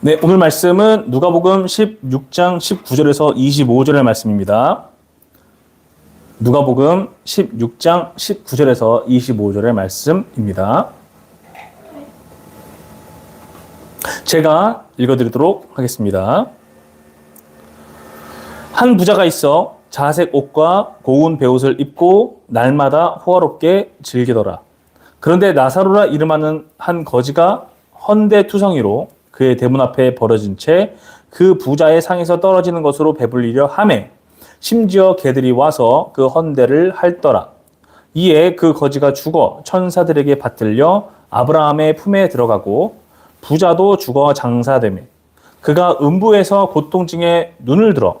네, 오늘 말씀은 누가복음 16장 19절에서 25절의 말씀입니다. 누가복음 16장 19절에서 25절의 말씀입니다. 제가 읽어드리도록 하겠습니다. 한 부자가 있어 자색 옷과 고운 베옷을 입고 날마다 호화롭게 즐기더라. 그런데 나사로라 이름하는 한 거지가 헌데 투성이로 그의 대문 앞에 벌어진 채 그 부자의 상에서 떨어지는 것으로 배불리려 함에 심지어 개들이 와서 그 헌대를 핥더라. 이에 그 거지가 죽어 천사들에게 받들려 아브라함의 품에 들어가고 부자도 죽어 장사되매 그가 음부에서 고통증에 눈을 들어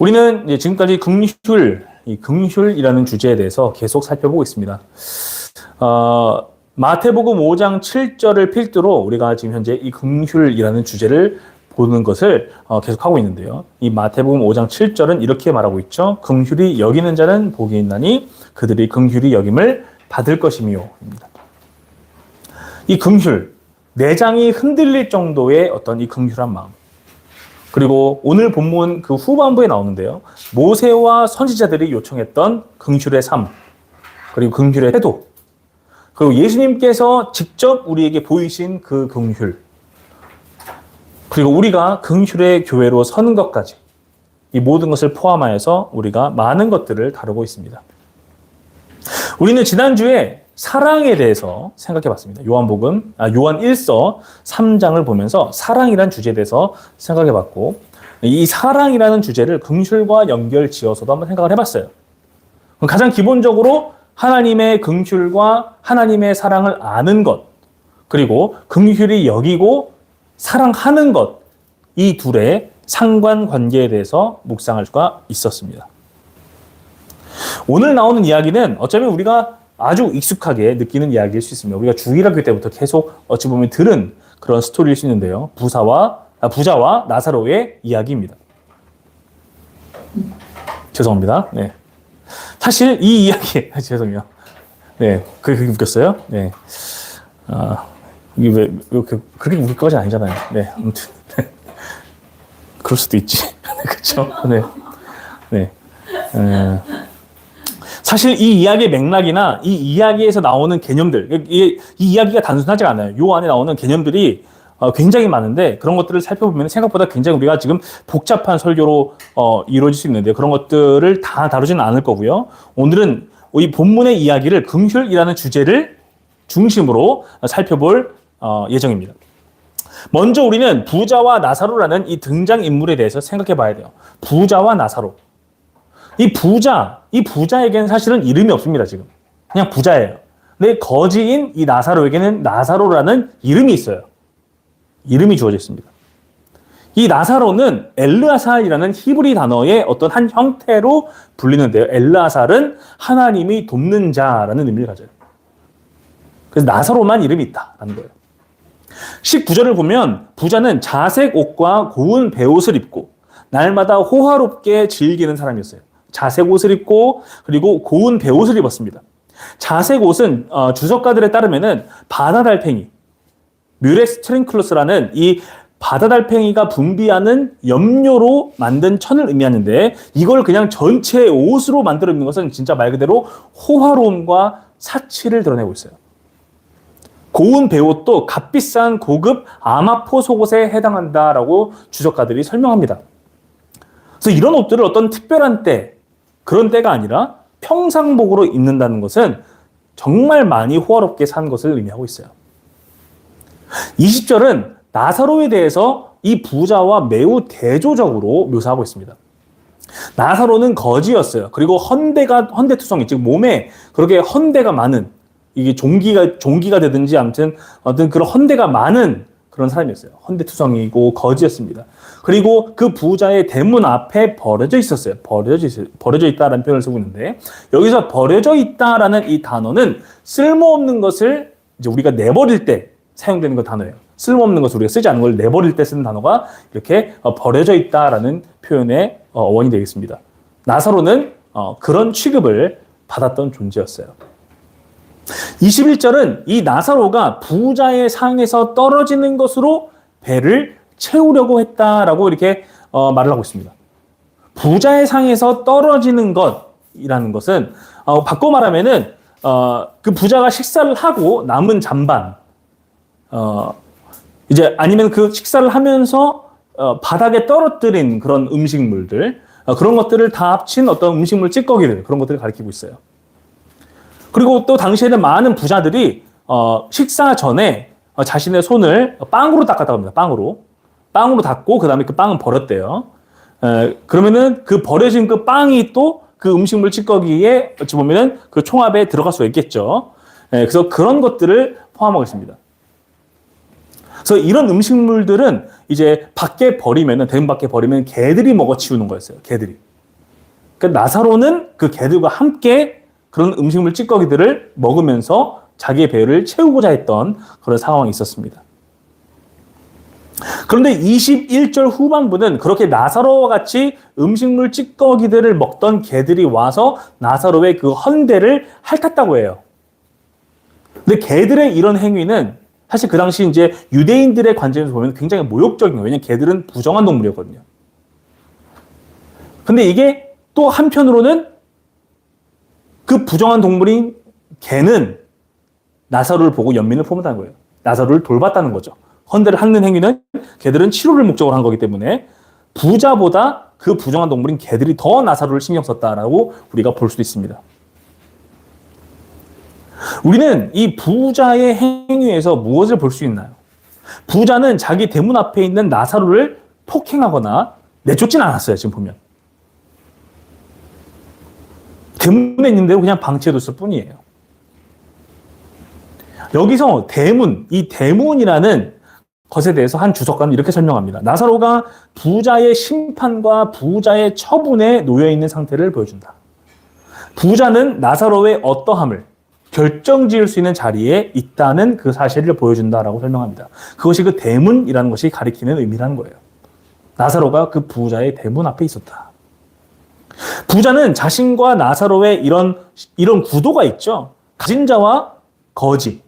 우리는 이제 지금까지 긍휼, 이 긍휼이라는 주제에 대해서 계속 살펴보고 있습니다. 어, 마태복음 5장 7절을 필두로 우리가 지금 현재 이 긍휼이라는 주제를 보는 것을 어, 계속하고 있는데요. 이 마태복음 5장 7절은 이렇게 말하고 있죠. 긍휼이 여기는 자는 복이 있나니 그들이 긍휼이 여김을 받을 것이미요. 이 긍휼, 내장이 흔들릴 정도의 어떤 이 긍휼한 마음. 그리고 오늘 본문 그 후반부에 나오는데요. 모세와 선지자들이 요청했던 긍휼의 삶, 그리고 긍휼의 태도, 그리고 예수님께서 직접 우리에게 보이신 그 긍휼, 그리고 우리가 긍휼의 교회로 서는 것까지 이 모든 것을 포함하여서 우리가 많은 것들을 다루고 있습니다. 우리는 지난주에 사랑에 대해서 생각해 봤습니다. 요한복음, 아, 요한 1서 3장을 보면서 사랑이란 주제에 대해서 생각해 봤고, 이 사랑이라는 주제를 긍휼과 연결 지어서도 한번 생각을 해 봤어요. 가장 기본적으로 하나님의 긍휼과 하나님의 사랑을 아는 것, 그리고 긍휼이 여기고 사랑하는 것, 이 둘의 상관관계에 대해서 묵상할 수가 있었습니다. 오늘 나오는 이야기는 어쩌면 우리가 아주 익숙하게 느끼는 이야기일 수 있습니다. 우리가 주일학교 때부터 계속 어찌 보면 들은 그런 스토리일 수 있는데요. 부사와 아, 부자와 나사로의 이야기입니다. 죄송합니다. 네. 사실 이 이야기 죄송해요. 네, 그게 웃겼어요. 네. 아, 이게 왜 이렇게 그렇게 웃길 것이 아니잖아요. 네, 아무튼 그럴 수도 있지. 그렇죠. 네, 네. 에... 사실 이 이야기의 맥락이나 이 이야기에서 나오는 개념들, 이, 이 이야기가 단순하지가 않아요. 요 안에 나오는 개념들이 어, 굉장히 많은데 그런 것들을 살펴보면 생각보다 굉장히 우리가 지금 복잡한 설교로 어, 이루어질 수 있는데 그런 것들을 다 다루지는 않을 거고요. 오늘은 이 본문의 이야기를 긍휼이라는 주제를 중심으로 살펴볼 어, 예정입니다. 먼저 우리는 부자와 나사로라는 이 등장 인물에 대해서 생각해 봐야 돼요. 부자와 나사로. 이 부자, 이 부자에게는 사실은 이름이 없습니다, 지금. 그냥 부자예요. 근데 거지인 이 나사로에게는 나사로라는 이름이 있어요. 이름이 주어져 있습니다. 이 나사로는 엘르아살이라는 히브리 단어의 어떤 한 형태로 불리는데요. 엘르아살은 하나님이 돕는 자라는 의미를 가져요. 그래서 나사로만 이름이 있다라는 거예요. 19절을 보면 부자는 자색 옷과 고운 베옷을 입고 날마다 호화롭게 즐기는 사람이었어요. 자색 옷을 입고 그리고 고운 베옷을 입었습니다. 자색 옷은 어, 주석가들에 따르면은 바다 달팽이 뮤렉스 트링클로스라는 이 바다 달팽이가 분비하는 염료로 만든 천을 의미하는데 이걸 그냥 전체 옷으로 만들어 입는 것은 진짜 말 그대로 호화로움과 사치를 드러내고 있어요. 고운 베옷도 값비싼 고급 아마포 속옷에 해당한다라고 주석가들이 설명합니다. 그래서 이런 옷들을 어떤 특별한 때, 그런 때가 아니라 평상복으로 입는다는 것은 정말 많이 호화롭게 산 것을 의미하고 있어요. 20절은 나사로에 대해서 이 부자와 매우 대조적으로 묘사하고 있습니다. 나사로는 거지였어요. 그리고 헌대가 헌대투성이 즉 몸에 그렇게 헌대가 많은 이게 종기가 종기가 되든지 아무튼 어떤 그런 헌대가 많은 그런 사람이었어요. 헌대투성이고 거지였습니다. 그리고 그 부자의 대문 앞에 버려져 있었어요. 버려져 있, 버려져 있다라는 표현을 쓰고 있는데 여기서 버려져 있다라는 이 단어는 쓸모없는 것을 이제 우리가 내버릴 때 사용되는 그 단어예요. 쓸모없는 것을 우리가 쓰지 않은 걸 내버릴 때 쓰는 단어가 이렇게 어, 버려져 있다라는 표현의 어, 원이 되겠습니다. 나사로는 어, 그런 취급을 받았던 존재였어요. 21절은 이 나사로가 부자의 상에서 떨어지는 것으로 배를 채우려고 했다라고 이렇게 어, 말을 하고 있습니다. 부자의 상에서 떨어지는 것이라는 것은 어, 바꿔 말하면은 어, 그 부자가 식사를 하고 남은 잔반 어, 이제 아니면 그 식사를 하면서 어, 바닥에 떨어뜨린 그런 음식물들 어, 그런 것들을 다 합친 어떤 음식물 찌꺼기들 그런 것들을 가리키고 있어요. 그리고 또 당시에는 많은 부자들이 어, 식사 전에 어, 자신의 손을 빵으로 닦았다고 합니다. 빵으로. 빵으로 닦고 그 다음에 그 빵은 버렸대요. 에, 그러면은 그 버려진 그 빵이 또 그 음식물 찌꺼기에 어찌 보면은 그 총합에 들어갈 수가 있겠죠. 에, 그래서 그런 것들을 포함하고 있습니다. 그래서 이런 음식물들은 이제 밖에 버리면은 대문 밖에 버리면 개들이 먹어 치우는 거였어요. 개들이. 그러니까 나사로는 그 개들과 함께 그런 음식물 찌꺼기들을 먹으면서 자기의 배를 채우고자 했던 그런 상황이 있었습니다. 그런데 21절 후반부는 그렇게 나사로와 같이 음식물 찌꺼기들을 먹던 개들이 와서 나사로의 그 헌대를 핥았다고 해요. 근데 개들의 이런 행위는 사실 그 당시 이제 유대인들의 관점에서 보면 굉장히 모욕적인 거예요. 왜냐면 개들은 부정한 동물이었거든요. 근데 이게 또 한편으로는 그 부정한 동물인 개는 나사로를 보고 연민을 품었다는 거예요. 나사로를 돌봤다는 거죠. 헌대를 핥는 행위는 개들은 치료를 목적으로 한 거기 때문에 부자보다 그 부정한 동물인 개들이 더 나사로를 신경 썼다라고 우리가 볼 수도 있습니다. 우리는 이 부자의 행위에서 무엇을 볼 수 있나요? 부자는 자기 대문 앞에 있는 나사로를 폭행하거나 내쫓진 않았어요, 지금 보면. 대문에 있는 대로 그냥 방치해뒀을 뿐이에요. 여기서 대문, 이 대문이라는 것에 대해서 한 주석가는 이렇게 설명합니다. 나사로가 부자의 심판과 부자의 처분에 놓여 있는 상태를 보여준다. 부자는 나사로의 어떠함을 결정 지을 수 있는 자리에 있다는 그 사실을 보여준다라고 설명합니다. 그것이 그 대문이라는 것이 가리키는 의미라는 거예요. 나사로가 그 부자의 대문 앞에 있었다. 부자는 자신과 나사로의 이런, 이런 구도가 있죠. 가진 자와 거지,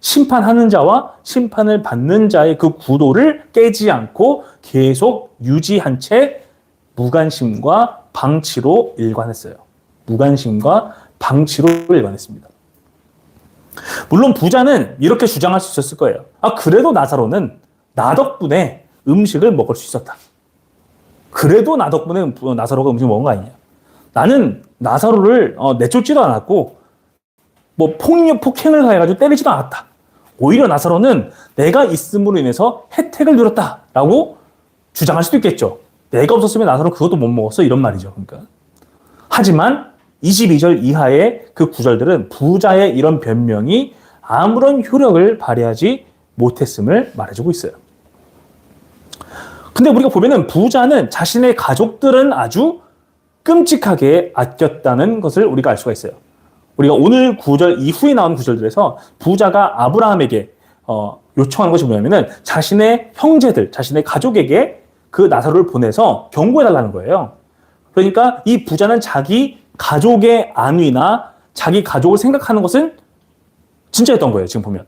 심판하는 자와 심판을 받는 자의 그 구도를 깨지 않고 계속 유지한 채 무관심과 방치로 일관했어요. 무관심과 방치로 일관했습니다. 물론 부자는 이렇게 주장할 수 있었을 거예요. 아, 그래도 나사로는 나 덕분에 음식을 먹을 수 있었다. 그래도 나 덕분에 나사로가 음식 먹은 거 아니냐. 나는 나사로를 어, 내쫓지도 않았고, 뭐 폭력, 폭행을 가해가지고 때리지도 않았다. 오히려 나사로는 내가 있음으로 인해서 혜택을 누렸다라고 주장할 수도 있겠죠. 내가 없었으면 나사로 그것도 못 먹었어. 이런 말이죠. 그러니까. 하지만 22절 이하의 그 구절들은 부자의 이런 변명이 아무런 효력을 발휘하지 못했음을 말해주고 있어요. 근데 우리가 보면은 부자는 자신의 가족들은 아주 끔찍하게 아꼈다는 것을 우리가 알 수가 있어요. 우리가 오늘 구절 이후에 나온 구절들에서 부자가 아브라함에게 어, 요청하는 것이 뭐냐면은 자신의 형제들, 자신의 가족에게 그 나사로를 보내서 경고해 달라는 거예요. 그러니까 이 부자는 자기 가족의 안위나 자기 가족을 생각하는 것은 진짜였던 거예요, 지금 보면.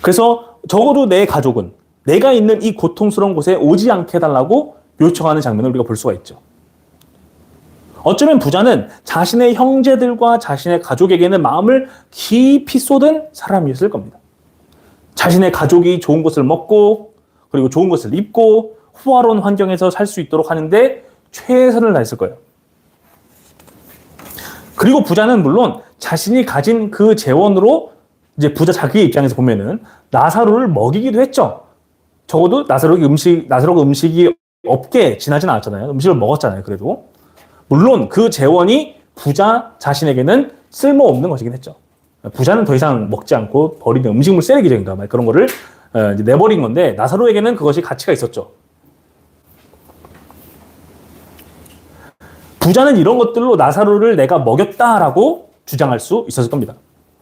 그래서 적어도 내 가족은 내가 있는 이 고통스러운 곳에 오지 않게 해달라고 요청하는 장면을 우리가 볼 수가 있죠. 어쩌면 부자는 자신의 형제들과 자신의 가족에게는 마음을 깊이 쏟은 사람이었을 겁니다. 자신의 가족이 좋은 것을 먹고 그리고 좋은 것을 입고 호화로운 환경에서 살 수 있도록 하는데 최선을 다했을 거예요. 그리고 부자는 물론 자신이 가진 그 재원으로 이제 부자 자기 입장에서 보면은 나사로를 먹이기도 했죠. 적어도 나사로가 음식 나사로가 음식이 없게 지나진 않았잖아요. 음식을 먹었잖아요. 그래도 물론 그 재원이 부자 자신에게는 쓸모없는 것이긴 했죠. 부자는 더 이상 먹지 않고 버리는 음식물 쓰레기적인가 말 그런 거를 어, 내버린 건데 나사로에게는 그것이 가치가 있었죠. 부자는 이런 것들로 나사로를 내가 먹였다라고 주장할 수 있었을 겁니다.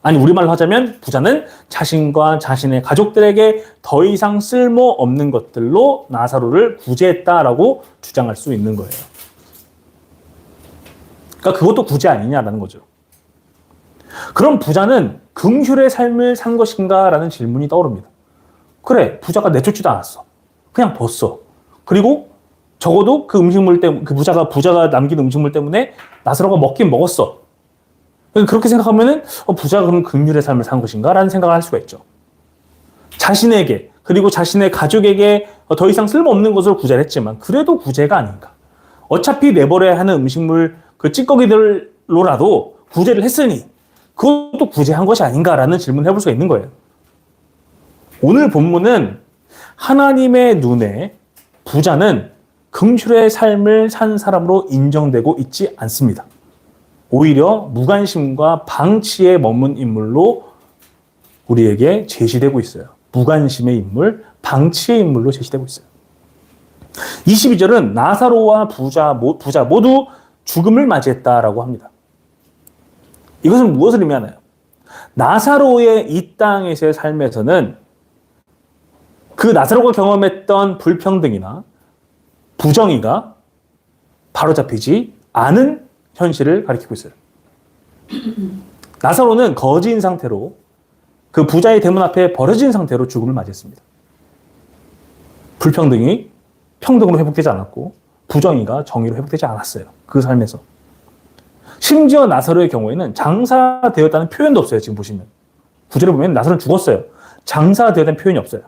아니 우리말로 하자면 부자는 자신과 자신의 가족들에게 더 이상 쓸모 없는 것들로 나사로를 구제했다라고 주장할 수 있는 거예요. 그러니까 그것도 구제 아니냐라는 거죠. 그럼 부자는 긍휼의 삶을 산 것인가 라는 질문이 떠오릅니다. 그래, 부자가 내쫓지도 않았어. 그냥 벗어. 그리고 적어도 그 음식물 때문에, 그 부자가, 부자가 남긴 음식물 때문에 나사로가 먹긴 먹었어. 그렇게 생각하면은, 어, 부자가 그럼 긍휼의 삶을 산 것인가? 라는 생각을 할 수가 있죠. 자신에게, 그리고 자신의 가족에게 더 이상 쓸모없는 것을 구제를 했지만, 그래도 구제가 아닌가. 어차피 내버려야 하는 음식물, 그 찌꺼기들로라도 구제를 했으니, 그것도 구제한 것이 아닌가라는 질문을 해볼 수가 있는 거예요. 오늘 본문은 하나님의 눈에 부자는 긍휼의 삶을 산 사람으로 인정되고 있지 않습니다. 오히려 무관심과 방치에 머문 인물로 우리에게 제시되고 있어요. 무관심의 인물, 방치의 인물로 제시되고 있어요. 22절은 나사로와 부자, 부자 모두 죽음을 맞이했다라고 합니다. 이것은 무엇을 의미하나요? 나사로의 이 땅에서의 삶에서는 그 나사로가 경험했던 불평등이나 부정의가 바로잡히지 않은 현실을 가리키고 있어요. 나사로는 거지인 상태로 그 부자의 대문 앞에 버려진 상태로 죽음을 맞이했습니다. 불평등이 평등으로 회복되지 않았고 부정의가 정의로 회복되지 않았어요. 그 삶에서. 심지어 나사로의 경우에는 장사되었다는 표현도 없어요. 지금 보시면. 구절을 보면 나사로는 죽었어요. 장사되었다는 표현이 없어요.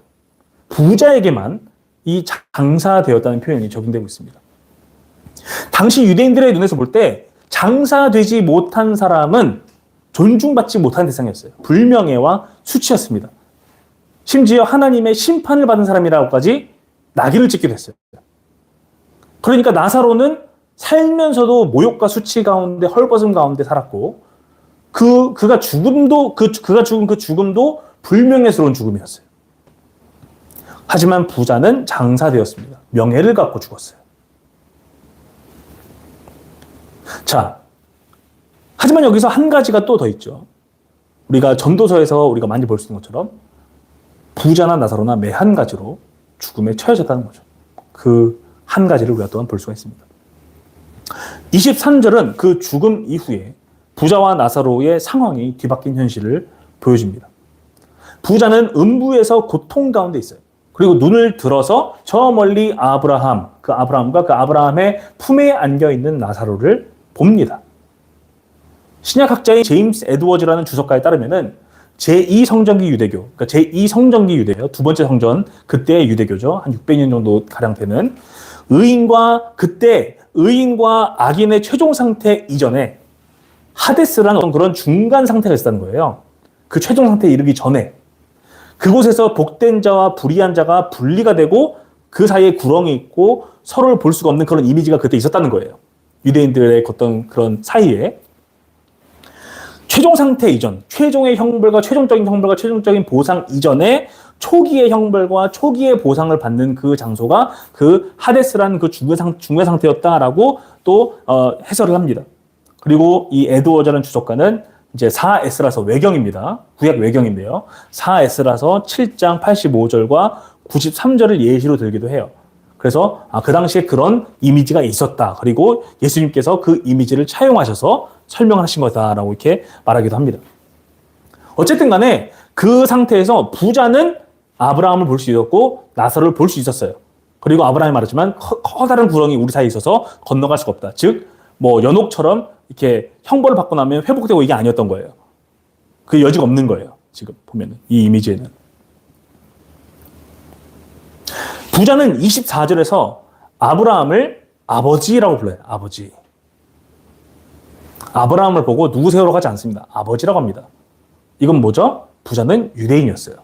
부자에게만 이 장사되었다는 표현이 적용되고 있습니다. 당시 유대인들의 눈에서 볼 때 장사되지 못한 사람은 존중받지 못한 대상이었어요. 불명예와 수치였습니다. 심지어 하나님의 심판을 받은 사람이라고까지 낙인을 찍기도 했어요. 그러니까 나사로는 살면서도 모욕과 수치 가운데 헐벗음 가운데 살았고 그 그가 죽음도 그 그가 죽은 그 죽음도 불명예스러운 죽음이었어요. 하지만 부자는 장사되었습니다. 명예를 갖고 죽었어요. 자, 하지만 여기서 한 가지가 또 더 있죠. 우리가 전도서에서 우리가 많이 볼 수 있는 것처럼 부자나 나사로나 매 한 가지로 죽음에 처해졌다는 거죠. 그 한 가지를 우리가 또한 볼 수가 있습니다. 23절은 그 죽음 이후에 부자와 나사로의 상황이 뒤바뀐 현실을 보여줍니다. 부자는 음부에서 고통 가운데 있어요. 그리고 눈을 들어서 저 멀리 아브라함, 그 아브라함과 그 아브라함의 품에 안겨 있는 나사로를 봅니다. 신약학자인 제임스 에드워즈라는 주석가에 따르면은 제2 성전기 유대교, 그러니까 제2 성전기 유대예요. 두 번째 성전, 그때의 유대교죠. 한 600년 정도 가량 되는 의인과 그때 의인과 악인의 최종 상태 이전에 하데스라는 어떤 그런 중간 상태가 있었다는 거예요. 그 최종 상태에 이르기 전에 그곳에서 복된 자와 불의한 자가 분리가 되고 그 사이에 구렁이 있고 서로를 볼 수가 없는 그런 이미지가 그때 있었다는 거예요. 유대인들의 어떤 그런 사이에 최종 상태 이전, 최종의 형벌과 최종적인 형벌과 최종적인 보상 이전에 초기의 형벌과 초기의 보상을 받는 그 장소가 그 하데스라는 그 중매, 상, 중매 상태였다라고 또 어, 해설을 합니다. 그리고 이 에드워즈라는 주석가는 이제 4S라서 외경입니다. 구약 외경인데요. 4S라서 7장 85절과 93절을 예시로 들기도 해요. 그래서 아, 그 당시에 그런 이미지가 있었다. 그리고 예수님께서 그 이미지를 차용하셔서 설명하신 거다라고 이렇게 말하기도 합니다. 어쨌든 간에 그 상태에서 부자는 아브라함을 볼 수 있었고 나사로를 볼 수 있었어요. 그리고 아브라함이 말했지만 커, 다란 구렁이 우리 사이에 있어서 건너갈 수가 없다. 즉, 뭐 연옥처럼 이렇게 형벌을 받고 나면 회복되고 이게 아니었던 거예요. 그 여지가 없는 거예요. 지금 보면은 이 이미지에는. 부자는 24절에서 아브라함을 아버지라고 불러요. 아버지. 아브라함을 보고 누구세요라고 하지 않습니다. 아버지라고 합니다. 이건 뭐죠? 부자는 유대인이었어요.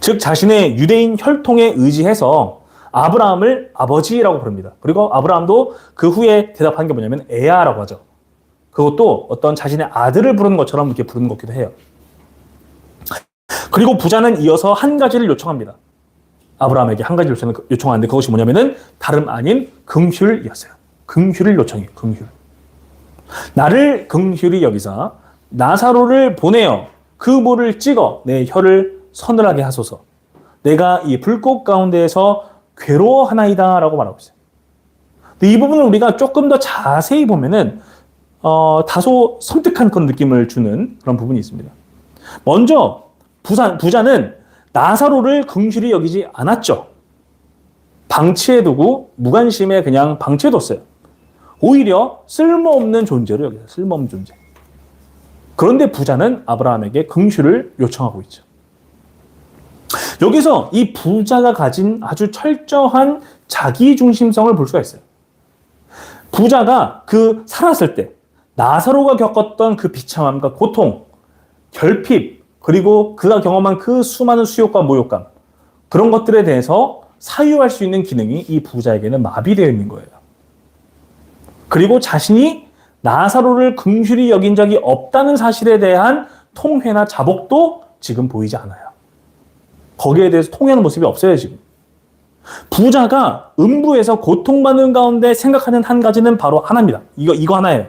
즉 자신의 유대인 혈통에 의지해서 아브라함을 아버지라고 부릅니다. 그리고 아브라함도 그 후에 대답한 게 뭐냐면 에아라고 하죠. 그것도 어떤 자신의 아들을 부르는 것처럼 이렇게 부르는 것기도 해요. 그리고 부자는 이어서 한 가지를 요청합니다. 아브라함에게 한 가지 요청을 요청하는데 그것이 뭐냐면은 다름 아닌 긍휼이었어요. 긍휼을 요청해요. 긍휼. 나를 긍휼히 여기사 나사로를 보내어 그 물을 찍어 내 혀를 서늘하게 하소서. 내가 이 불꽃 가운데에서 괴로워하나이다라고 말하고 있어요. 근데 이 부분을 우리가 조금 더 자세히 보면은 어, 다소 섬뜩한 그런 느낌을 주는 그런 부분이 있습니다. 먼저 부산, 부자는 나사로를 긍휼히 여기지 않았죠. 방치해두고 무관심에 그냥 방치해뒀어요. 오히려 쓸모없는 존재로 여기서 쓸모없는 존재. 그런데 부자는 아브라함에게 긍휼을 요청하고 있죠. 여기서 이 부자가 가진 아주 철저한 자기 중심성을 볼 수가 있어요. 부자가 그 살았을 때 나사로가 겪었던 그 비참함과 고통, 결핍, 그리고 그가 경험한 그 수많은 수욕과 모욕감 그런 것들에 대해서 사유할 수 있는 기능이 이 부자에게는 마비되어 있는 거예요. 그리고 자신이 나사로를 긍휼히 여긴 적이 없다는 사실에 대한 통회나 자복도 지금 보이지 않아요. 거기에 대해서 통회하는 모습이 없어요, 지금. 부자가 음부에서 고통받는 가운데 생각하는 한 가지는 바로 하나입니다. 이거, 이거 하나예요.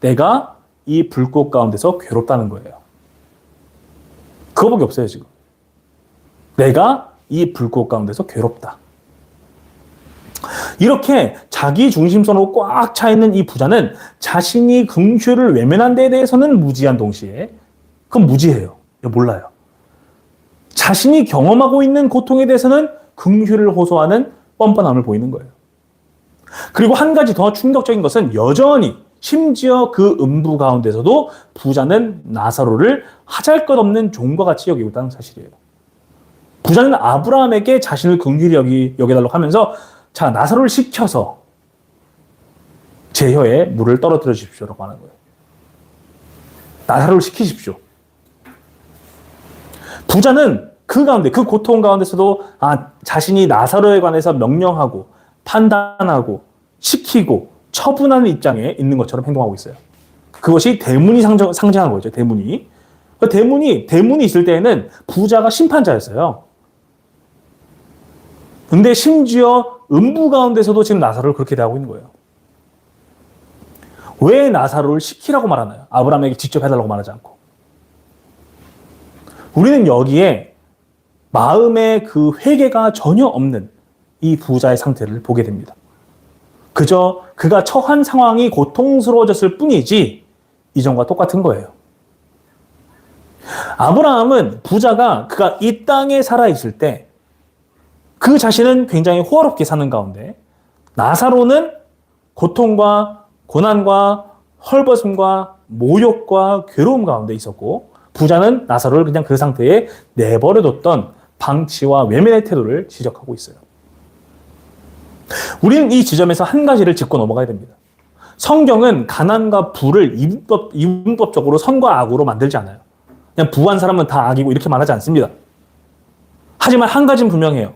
내가 이 불꽃 가운데서 괴롭다는 거예요. 그거밖에 없어요, 지금. 내가 이 불꽃 가운데서 괴롭다. 이렇게 자기 중심성으로 꽉 차 있는 이 부자는 자신이 긍휼을 외면한 데에 대해서는 무지한 동시에 그건 무지해요. 몰라요. 자신이 경험하고 있는 고통에 대해서는 긍휼을 호소하는 뻔뻔함을 보이는 거예요. 그리고 한 가지 더 충격적인 것은 여전히 심지어 그 음부 가운데서도 부자는 나사로를 하잘 것 없는 종과 같이 여기고 있다는 사실이에요. 부자는 아브라함에게 자신을 긍휼히 여기 여겨달라고 하면서 자 나사로를 시켜서 제 혀에 물을 떨어뜨려 주십시오 라고 하는 거예요. 나사로를 시키십시오. 부자는 그 가운데 그 고통 가운데서도 아 자신이 나사로에 관해서 명령하고 판단하고 시키고 처분하는 입장에 있는 것처럼 행동하고 있어요. 그것이 대문이 상정, 상징한 거죠. 대문이. 그 대문이 대문이 있을 때에는 부자가 심판자였어요. 근데 심지어 음부 가운데서도 지금 나사로를 그렇게 대하고 있는 거예요. 왜 나사로를 시키라고 말하나요? 아브라함에게 직접 해달라고 말하지 않고. 우리는 여기에 마음의 그 회개가 전혀 없는 이 부자의 상태를 보게 됩니다. 그저 그가 처한 상황이 고통스러워졌을 뿐이지 이전과 똑같은 거예요. 아브라함은 부자가 그가 이 땅에 살아 있을 때 그 자신은 굉장히 호화롭게 사는 가운데 나사로는 고통과 고난과 헐벗음과 모욕과 괴로움 가운데 있었고 부자는 나사로를 그냥 그 상태에 내버려뒀던 방치와 외면의 태도를 지적하고 있어요. 우리는 이 지점에서 한 가지를 짚고 넘어가야 됩니다. 성경은 가난과 부를 이분법, 이분법적으로 선과 악으로 만들지 않아요. 그냥 부한 사람은 다 악이고 이렇게 말하지 않습니다. 하지만 한 가지는 분명해요.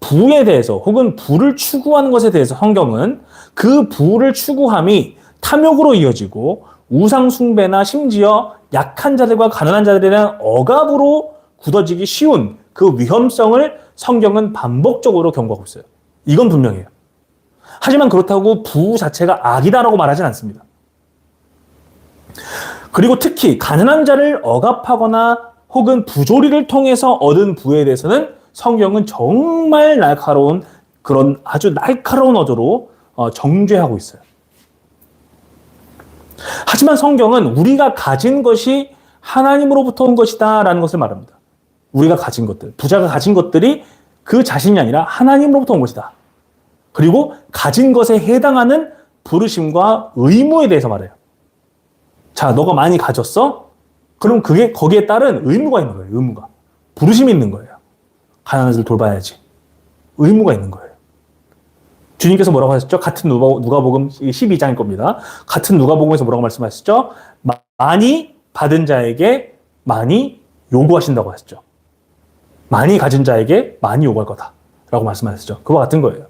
부에 대해서 혹은 부를 추구하는 것에 대해서 성경은 그 부를 추구함이 탐욕으로 이어지고 우상숭배나 심지어 약한 자들과 가난한 자들에 대한 억압으로 굳어지기 쉬운 그 위험성을 성경은 반복적으로 경고하고 있어요. 이건 분명해요. 하지만 그렇다고 부 자체가 악이다라고 말하진 않습니다. 그리고 특히 가난한 자를 억압하거나 혹은 부조리를 통해서 얻은 부에 대해서는 성경은 정말 날카로운 그런 아주 날카로운 어조로 어, 정죄하고 있어요. 하지만 성경은 우리가 가진 것이 하나님으로부터 온 것이다 라는 것을 말합니다. 우리가 가진 것들, 부자가 가진 것들이 그 자신이 아니라 하나님으로부터 온 것이다. 그리고 가진 것에 해당하는 부르심과 의무에 대해서 말해요. 자, 너가 많이 가졌어? 그럼 그게 거기에 따른 의무가 있는 거예요. 의무가. 부르심이 있는 거예요. 가난한 자를 돌봐야지. 의무가 있는 거예요. 주님께서 뭐라고 하셨죠? 같은 누가 복음 12장일 겁니다. 같은 누가복음에서 뭐라고 말씀하셨죠? 많이 받은 자에게 많이 요구하신다고 하셨죠. 많이 가진 자에게 많이 요구할 거다. 라고 말씀하셨죠. 그와 같은 거예요.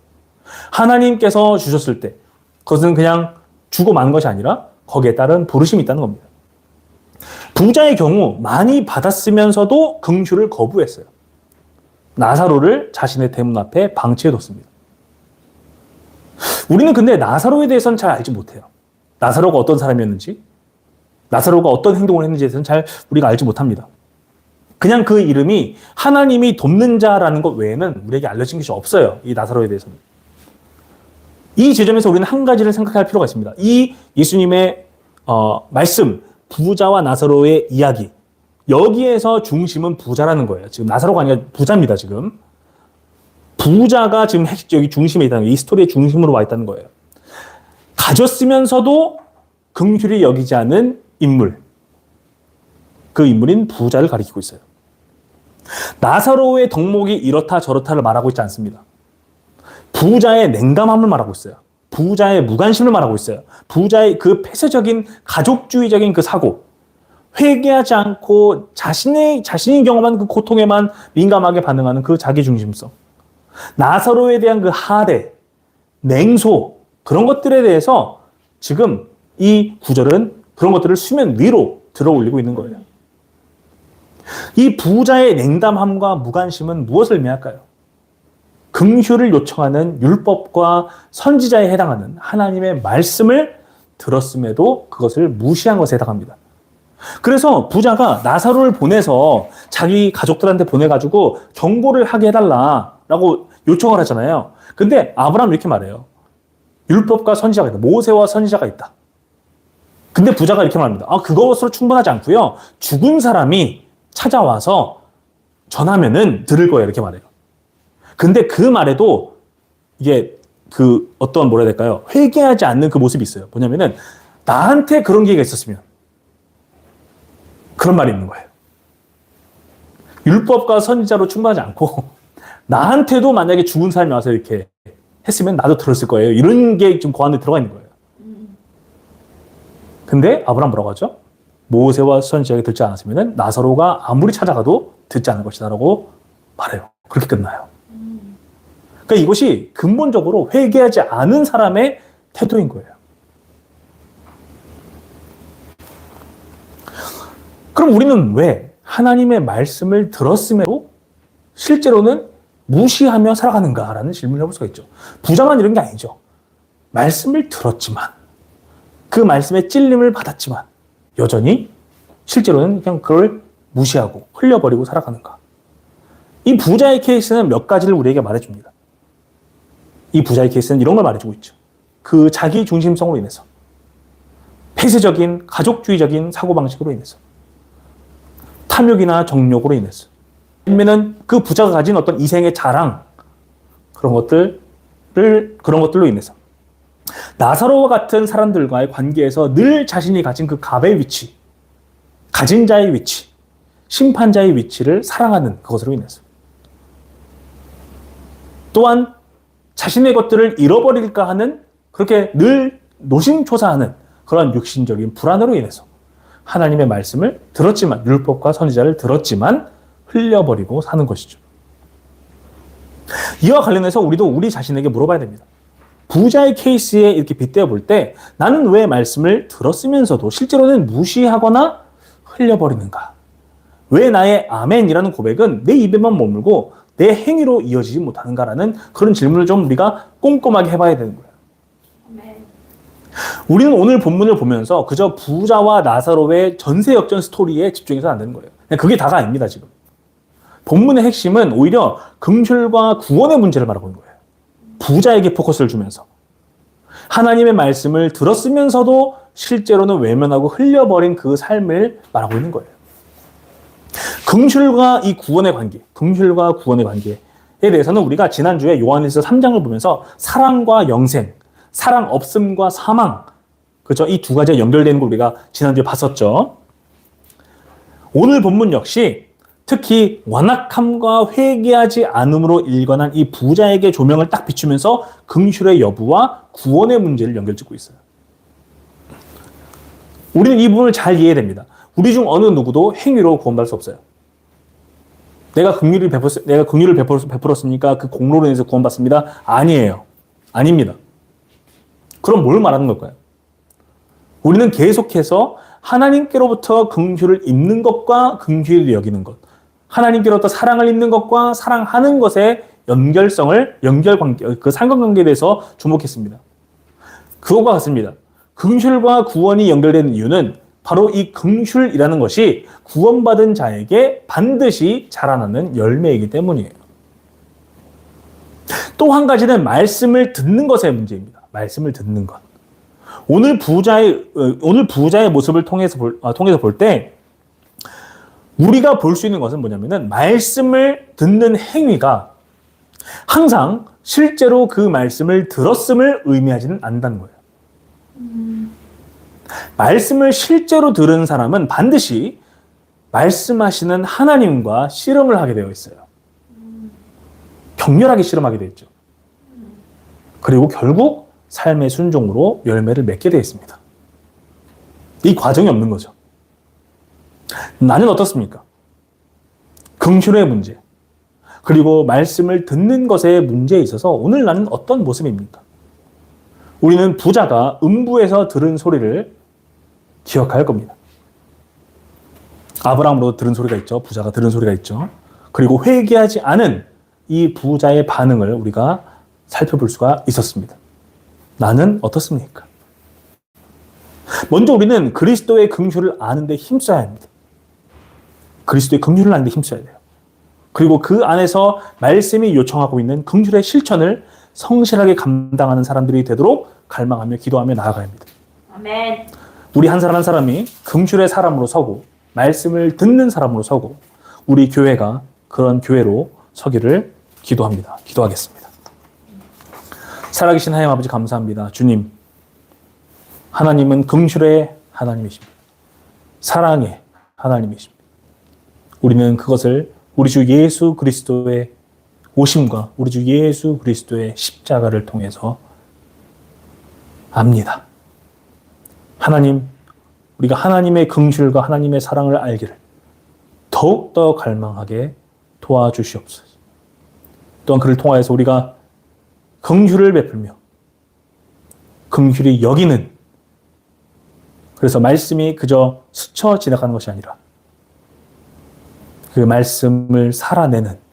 하나님께서 주셨을 때 그것은 그냥 주고 만 것이 아니라 거기에 따른 부르심이 있다는 겁니다. 부자의 경우 많이 받았으면서도 긍휼을 거부했어요. 나사로를 자신의 대문 앞에 방치해 뒀습니다. 우리는 근데 나사로에 대해서는 잘 알지 못해요. 나사로가 어떤 사람이었는지, 나사로가 어떤 행동을 했는지에 대해서는 잘 우리가 알지 못합니다. 그냥 그 이름이 하나님이 돕는 자라는 것 외에는 우리에게 알려진 것이 없어요. 이 나사로에 대해서는. 이 지점에서 우리는 한 가지를 생각할 필요가 있습니다. 이 예수님의 어, 말씀, 부자와 나사로의 이야기. 여기에서 중심은 부자라는 거예요. 지금 나사로가 아니라 부자입니다, 지금. 부자가 지금 핵, 여기 중심에 있다는 거예요. 이 스토리의 중심으로 와 있다는 거예요. 가졌으면서도 긍휼히 여기지 않은 인물. 그 인물인 부자를 가리키고 있어요. 나사로의 덕목이 이렇다 저렇다를 말하고 있지 않습니다. 부자의 냉담함을 말하고 있어요. 부자의 무관심을 말하고 있어요. 부자의 그 폐쇄적인 가족주의적인 그 사고, 회개하지 않고 자신의 자신이 경험한 그 고통에만 민감하게 반응하는 그 자기 중심성, 나사로에 대한 그 하대, 냉소 그런 것들에 대해서 지금 이 구절은 그런 것들을 수면 위로 들어 올리고 있는 거예요. 이 부자의 냉담함과 무관심은 무엇을 의미할까요? 긍휼을 요청하는 율법과 선지자에 해당하는 하나님의 말씀을 들었음에도 그것을 무시한 것에 해당합니다. 그래서 부자가 나사로를 보내서 자기 가족들한테 보내가지고 경고를 하게 해달라라고 요청을 하잖아요. 근데 아브라함 이렇게 말해요. 율법과 선지자가 있다. 모세와 선지자가 있다. 근데 부자가 이렇게 말합니다. 아, 그것으로 충분하지 않고요. 죽은 사람이 찾아와서 전하면은 들을 거예요. 이렇게 말해요. 근데 그 말에도 이게 그 어떤 뭐라 해야 될까요? 회개하지 않는 그 모습이 있어요. 뭐냐면은 나한테 그런 기회가 있었으면 그런 말이 있는 거예요. 율법과 선지자로 충분하지 않고 나한테도 만약에 죽은 사람이 와서 이렇게 했으면 나도 들었을 거예요. 이런 게 지금 그 안에 들어가 있는 거예요. 근데 아브라함 뭐라고 하죠? 모세와 선지자에게 듣지 않았으면 나사로가 아무리 찾아가도 듣지 않을 것이다라고 말해요. 그렇게 끝나요. 그러니까 이것이 근본적으로 회개하지 않은 사람의 태도인 거예요. 그럼 우리는 왜 하나님의 말씀을 들었음에도 실제로는 무시하며 살아가는가라는 질문을 해볼 수가 있죠. 부자만 이런 게 아니죠. 말씀을 들었지만, 그 말씀에 찔림을 받았지만, 여전히 실제로는 그냥 그걸 무시하고 흘려버리고 살아가는가. 이 부자의 케이스는 몇 가지를 우리에게 말해줍니다. 이 부자의 케이스는 이런 걸 말해주고 있죠. 그 자기 중심성으로 인해서. 폐쇄적인 가족주의적인 사고방식으로 인해서. 탐욕이나 정욕으로 인해서. 아니면은 그 부자가 가진 어떤 이생의 자랑, 그런 것들을, 그런 것들로 인해서. 나사로와 같은 사람들과의 관계에서 늘 자신이 가진 그 갑의 위치, 가진 자의 위치, 심판자의 위치를 사랑하는 그것으로 인해서. 또한 자신의 것들을 잃어버릴까 하는 그렇게 늘 노심초사하는 그런 육신적인 불안으로 인해서 하나님의 말씀을 들었지만 율법과 선지자를 들었지만 흘려버리고 사는 것이죠. 이와 관련해서 우리도 우리 자신에게 물어봐야 됩니다. 부자의 케이스에 이렇게 빗대어 볼 때 나는 왜 말씀을 들었으면서도 실제로는 무시하거나 흘려버리는가? 왜 나의 아멘이라는 고백은 내 입에만 머물고 내 행위로 이어지지 못하는가라는 그런 질문을 좀 우리가 꼼꼼하게 해봐야 되는 거예요. 우리는 오늘 본문을 보면서 그저 부자와 나사로의 전세 역전 스토리에 집중해서는 안 되는 거예요. 그게 다가 아닙니다, 지금. 본문의 핵심은 오히려 긍휼과 구원의 문제를 말하고 있는 거예요. 부자에게 포커스를 주면서. 하나님의 말씀을 들었으면서도 실제로는 외면하고 흘려버린 그 삶을 말하고 있는 거예요. 긍휼과 이 구원의 관계, 긍휼과 구원의 관계에 대해서는 우리가 지난주에 요한일서 3장을 보면서 사랑과 영생, 사랑 없음과 사망, 그죠? 이 두 가지가 연결되는 걸 우리가 지난주에 봤었죠. 오늘 본문 역시 특히 완악함과 회개하지 않음으로 일관한 이 부자에게 조명을 딱 비추면서 긍휼의 여부와 구원의 문제를 연결짓고 있어요. 우리는 이 부분을 잘 이해해야 됩니다. 우리 중 어느 누구도 행위로 구원받을 수 없어요. 내가 긍휼을 베풀 내가 긍휼을 베풀, 베풀었으니까 그 공로로 인해서 구원받습니다. 아니에요. 아닙니다. 그럼 뭘 말하는 걸까요? 우리는 계속해서 하나님께로부터 긍휼을 입는 것과 긍휼을 여기는 것, 하나님께로부터 사랑을 입는 것과 사랑하는 것의 연결성을 연결 관계 그 상관관계에 대해서 주목했습니다. 그것과 같습니다. 긍휼과 구원이 연결되는 이유는 바로 이 긍휼이라는 것이 구원받은 자에게 반드시 자라나는 열매이기 때문이에요. 또 한 가지는 말씀을 듣는 것의 문제입니다. 말씀을 듣는 것. 오늘 부자의 어, 오늘 부자의 모습을 통해서 볼, 아, 통해서 볼 때 우리가 볼 수 있는 것은 뭐냐면은 말씀을 듣는 행위가 항상 실제로 그 말씀을 들었음을 의미하지는 않는다는 거예요. 말씀을 실제로 들은 사람은 반드시 말씀하시는 하나님과 씨름을 하게 되어 있어요. 격렬하게 씨름하게 되어 있죠. 그리고 결국 삶의 순종으로 열매를 맺게 되어 있습니다. 이 과정이 없는 거죠. 나는 어떻습니까? 긍휼의 문제, 그리고 말씀을 듣는 것의 문제에 있어서 오늘 나는 어떤 모습입니까? 우리는 부자가 음부에서 들은 소리를 기억할 겁니다. 아브라함으로 들은 소리가 있죠. 부자가 들은 소리가 있죠. 그리고 회개하지 않은 이 부자의 반응을 우리가 살펴볼 수가 있었습니다. 나는 어떻습니까? 먼저 우리는 그리스도의 긍휼을 아는데 힘써야 합니다. 그리스도의 긍휼을 아는데 힘써야 돼요. 그리고 그 안에서 말씀이 요청하고 있는 긍휼의 실천을 성실하게 감당하는 사람들이 되도록 갈망하며 기도하며 나아가야 합니다. 아멘. 우리 한 사람 한 사람이 긍휼의 사람으로 서고 말씀을 듣는 사람으로 서고 우리 교회가 그런 교회로 서기를 기도합니다. 기도하겠습니다. 살아계신 하나님 아버지 감사합니다. 주님, 하나님은 긍휼의 하나님이십니다. 사랑의 하나님이십니다. 우리는 그것을 우리 주 예수 그리스도의 오심과 우리 주 예수 그리스도의 십자가를 통해서 압니다. 하나님, 우리가 하나님의 긍휼과 하나님의 사랑을 알기를 더욱더 갈망하게 도와주시옵소서. 또한 그를 통하여서 우리가 긍휼을 베풀며 긍휼이 여기는 그래서 말씀이 그저 스쳐 지나가는 것이 아니라 그 말씀을 살아내는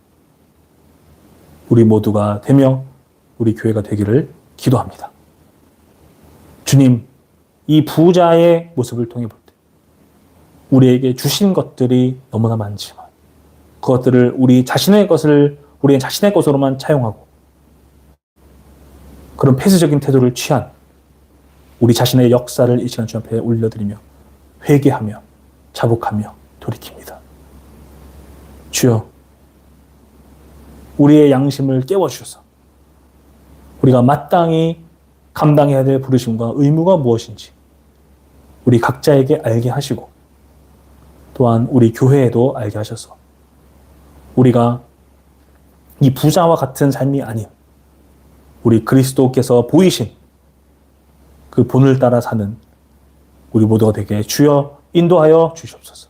우리 모두가 되며 우리 교회가 되기를 기도합니다. 주님, 이 부자의 모습을 통해 볼 때, 우리에게 주신 것들이 너무나 많지만, 그것들을 우리 자신의 것을, 우리 자신의 것으로만 차용하고, 그런 폐쇄적인 태도를 취한 우리 자신의 역사를 이 시간 주 앞에 올려드리며, 회개하며, 자복하며, 돌이킵니다. 주여, 우리의 양심을 깨워주셔서, 우리가 마땅히 감당해야 될 부르심과 의무가 무엇인지 우리 각자에게 알게 하시고 또한 우리 교회에도 알게 하셔서 우리가 이 부자와 같은 삶이 아닌 우리 그리스도께서 보이신 그 본을 따라 사는 우리 모두가 되게 주여 인도하여 주시옵소서.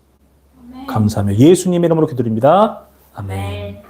감사하며 예수님의 이름으로 기도드립니다. 아멘. 아멘.